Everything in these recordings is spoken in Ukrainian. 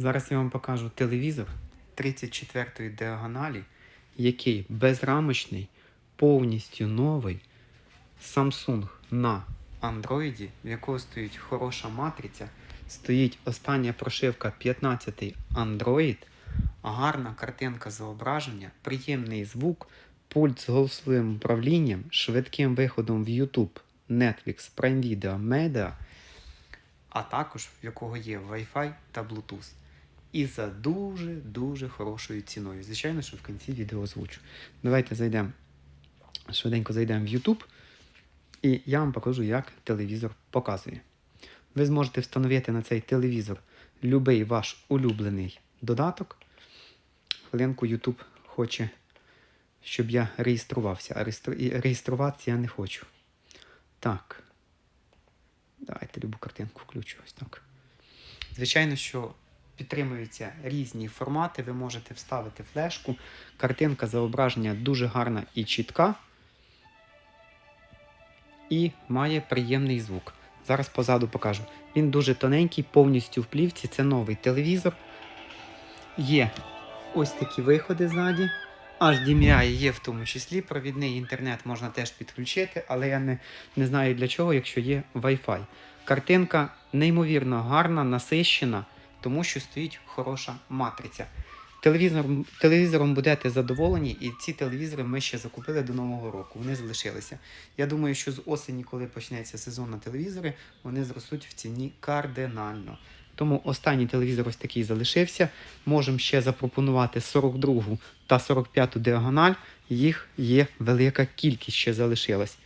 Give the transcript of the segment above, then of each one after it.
Зараз я вам покажу телевізор 34-ї діагоналі, який безрамочний, повністю новий. Samsung на Android, в якого стоїть хороша матриця, стоїть остання прошивка 15 Android, гарна картинка зображення, приємний звук, пульт з голосовим управлінням, швидким виходом в YouTube, Netflix, Prime Video, Media, а також в якого є Wi-Fi та Bluetooth. І за дуже-дуже хорошою ціною. Звичайно, що в кінці відео озвучу. Давайте зайдемо, швиденько зайдемо в YouTube. І я вам покажу, як телевізор показує. Ви зможете встановити на цей телевізор будь-який ваш улюблений додаток. Хвилинку YouTube хоче, щоб я реєструвався, а реєстру- реєструватися я не хочу. Так. Давайте любу картинку включу. Ось так. Звичайно, що підтримуються різні формати. Ви можете вставити флешку. Картинка зображення дуже гарна і чітка і має приємний звук. Зараз позаду покажу. Він дуже тоненький, повністю в плівці. Це новий телевізор. Є ось такі виходи ззаді. HDMI є в тому числі. Провідний інтернет можна теж підключити, але я не, не знаю для чого, якщо є Wi-Fi. Картинка неймовірно гарна, насищена, тому що стоїть хороша матриця. Телевізором, телевізором будете задоволені, і ці телевізори ми ще закупили до Нового року. Вони залишилися. Я думаю, що з осені, коли почнеться сезон на телевізори, вони зростуть в ціні кардинально. Тому останній телевізор ось такий залишився. Можемо ще запропонувати 42 та 45 діагональ. Їх є велика кількість ще залишилась.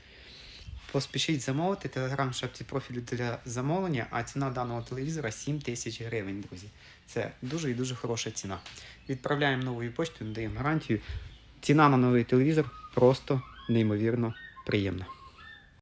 Поспішіть замовити телеграм шапці профілю для замовлення, а ціна даного телевізора 7 тисяч гривень, друзі. Це дуже і дуже хороша ціна. Відправляємо новою поштою, надаємо гарантію. Ціна на новий телевізор просто неймовірно приємна.